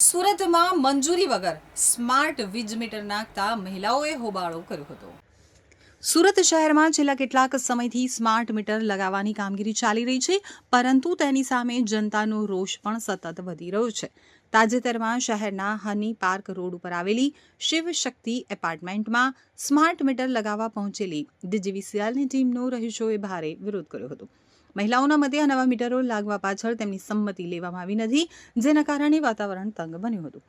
સુરતમાં મંજૂરી વગર સ્માર્ટ વીજ મીટર નાખતા મહિલાઓએ હોબાળો કર્યો હતો. સુરત શહેરમાં છેલ્લા કેટલાક સમયથી સ્માર્ટ મીટર લગાવવાની કામગીરી ચાલી રહી છે, પરંતુ તેની સામે જનતાનો રોષ પણ સતત વધી રહ્યો છે. તાજેતરમાં શહેરના હની પાર્ક રોડ ઉપર આવેલી શિવ શક્તિ એપાર્ટમેન્ટમાં સ્માર્ટ મીટર લગાવવા પહોંચેલી ડીજીવીસીએલની ટીમનો રહીશોએ ભારે વિરોધ કર્યો હતો. મહિલાઓના મતે આ નવા મીટરો લાગવા પાછળ તેમની સંમતિ લેવામાં આવી નથી, જેના કારણે વાતાવરણ તંગ બન્યું હતું.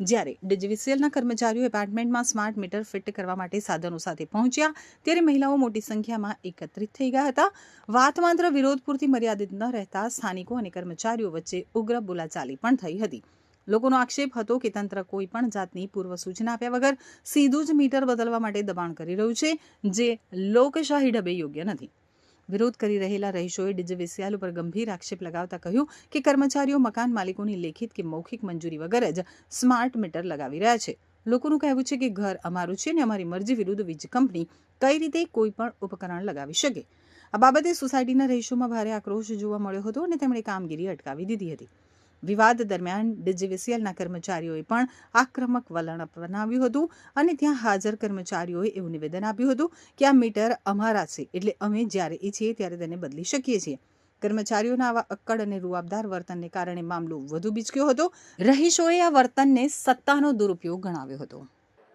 જ્યારે ડીજીવીસીએલના કર્મચારીઓ એપાર્ટમેન્ટમાં સ્માર્ટ મીટર ફિટ કરવા માટે સાધનો સાથે પહોંચ્યા, ત્યારે મહિલાઓ મોટી સંખ્યામાં એકત્રિત થઈ ગયા હતા. વાત માત્ર વિરોધ પૂરતી મર્યાદિત ન રહેતા સ્થાનિકો અને કર્મચારીઓ વચ્ચે ઉગ્ર બોલાચાલી પણ થઈ હતી. લોકોનો આક્ષેપ હતો કે તંત્ર કોઈ પણ જાતની પૂર્વ સૂચના આપ્યા વગર સીધું જ મીટર બદલવા માટે દબાણ કરી રહ્યું છે, જે લોકશાહી ઢબે યોગ્ય નથી. વિરોધ કરી રહેલા રહીશોએ ડીજીવીસીએલ ઉપર ગંભીર આક્ષેપ લગાવતા કહ્યું કે કર્મચારીઓ, મકાન માલિકોની લેખિત કે મૌખિક મંજૂરી વગર જ સ્માર્ટ મીટર લગાવી રહ્યા છે. લોકોનું કહેવું છે કે ઘર અમારું છે અને અમારી મરજી વિરુદ્ધ વીજ કંપની કઈ રીતે કોઈ પણ ઉપકરણ લગાવી શકે. આ બાબતે સોસાયટીના રહીશોમાં ભારે આક્રોશ જોવા મળ્યો હતો અને તેમણે કામગીરી અટકાવી દીધી હતી. વિવાદ દરમિયાન ડીજીવીસીએલના કર્મચારીઓએ પણ આક્રમક વલણ અપનાવ્યું હતું અને ત્યાં હાજર કર્મચારીઓએ એવું નિવેદન આપ્યું હતું કે આ મીટર અમારા છે એટલે અમે જ્યારે ઈચ્છીએ ત્યારે તેને બદલી શકીએ છીએ કર્મચારીઓના આવા અક્કડ અને રૂઆબદાર વર્તનને કારણે મામલો વધુ બીચક્યો હતો રહીશોએ આ વર્તનને સત્તાનો દુરુપયોગ ગણાવ્યો હતો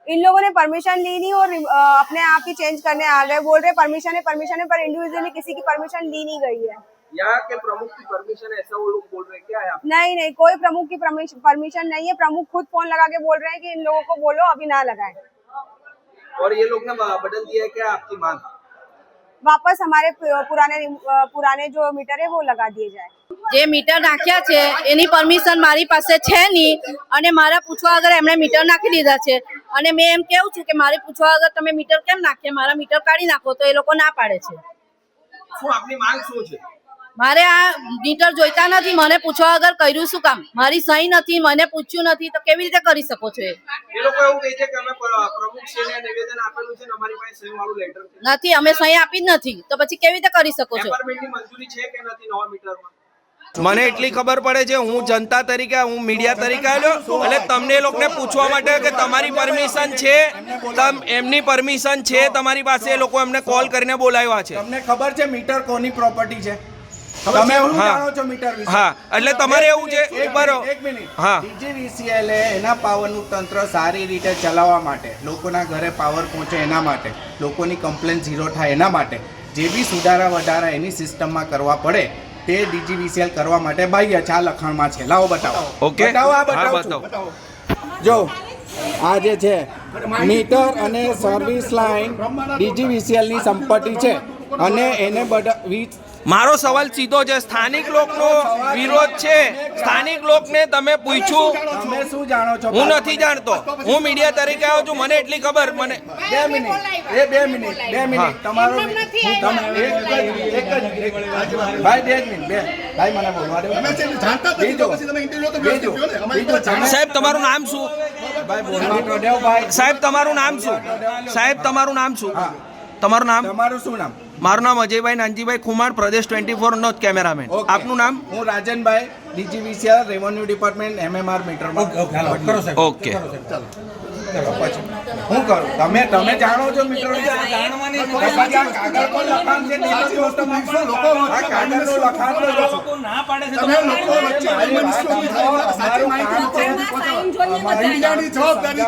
इन लोगों ने परमिशन ली नहीं और अ, अपने आप ही चेंज करने आ गए बोल रहे परमिशन है परमिशन है पर इंडिविजुअली किसी की परमिशन ली नहीं गई है यहाँ के प्रमुख की परमिशन है ऐसा वो लोग बोल रहे हैं क्या है आप नहीं नहीं कोई प्रमुख की परमिशन नहीं है प्रमुख खुद फोन लगा के बोल रहे हैं कि इन लोगों को बोलो अभी ना लगाएं और ये लोग ने बदल दिया है क्या आपकी मांग वापस हमारे पु- पुराने अ, पुराने जो मीटर है वो लगा दिए जाए જે મીટર નાખ્યા છે એની પરમિશન મારી પાસે છે નહીં અને મારા પૂછવા વગર એમણે મીટર નાખી દીધા છે અને મેં એમ કેવું છું કે મારે પૂછવા વગર તમે મીટર કેમ નાખ્યા મારા મીટર કાઢી નાખો તો એ લોકો ના પાડે છે શું આપની માંગ શું છે મારે આ મીટર જોઈતા નથી મને પૂછવા વગર કર્યું શું કામ? મારી સહી નથી મને પૂછ્યું નથી તો કેવી રીતે કરી શકો છો એ? લોકો એવું કહે છે કે અમે પ્રમુખશ્રીને નિવેદન આપેલું છે ને અમારી પાસે સહી વાળું લેટર નથી અમે સહી આપી જ નથી તો પછી કેવી રીતે કરી શકો છો? એપાર્ટમેન્ટની મંજૂરી છે કે નથી નવા મીટરમાં? મને એટલી ખબર પડે છે હું જનતા તરીકે હું મીડિયા તરીકે આવ્યો એટલે તમને એ લોકોને પૂછવા માટે કે તમારી પરમિશન છે તમ એમની પરમિશન છે તમારી પાસે એ લોકો એમને કોલ કરીને બોલાવ્યા છે. તમને ખબર છે મીટર કોની પ્રોપર્ટી છે? તમે એવું જાણો છો મીટર વિશે? હા એટલે તમારે એવું છે એક બરો એક મિનિટ. હા. એ એના પાવરનું તંત્ર સારી રીતે ચલાવવા માટે લોકોના ઘરે પાવર પહોંચે એના માટે લોકોની કમ્પ્લેન ઝીરો થાય એના માટે જે બી સુધારા વધારા એની સિસ્ટમમાં કરવા પડે તે ડીજીવીસીએલ કરવા માટે બાહ્ય છે. આ લખાણમાં છે. લાવો બતાવો. ઓકે. બતાવો આ બતાવો. જો આ જે છે મીટર અને સર્વિસ લાઇન ડીજીવીસીએલની સંપત્તિ છે. અને એને બધા વીજ મારો સવાલ સીધો છે. સ્થાનિક લોકનો વિરોધ છે. સ્થાનિક લોકને તમે પૂછ્યું? તમે શું જાણો છો? હું નથી જાણતો. હું મીડિયા તરીકે આવ્યો છું. મને એટલી ખબર. મને બે મિનિટ. એ બે મિનિટ. બે મિનિટ. તમારો તમે એક જ- એક જ એક જ- ભાઈ બે મિનિટ. બે. ભાઈ મને બોલવા દો. સાહેબ તમારું નામ શું? ભાઈ બોલવા તો ભાઈ સાહેબ તમારું નામ શું? સાહેબ તમારું નામ શું? તમારું નામ? તમારું શું નામ? મારું નામ અજયભાઈ નાનજીભાઈ કુમાર પ્રદેશ ટ્વેન્ટી ફોર નો કેમેરામેન આપનું નામ? હું રાજનભાઈ DGVCR revenue department MMR meter okay પછી. હું કરું? તમે તમે જાણો છો મિત્રો કાગળ પર લખાણ છે તમે આ કાગળનું લખાણ તમે લોકો વચ્ચે મારી છે. જવાબદારી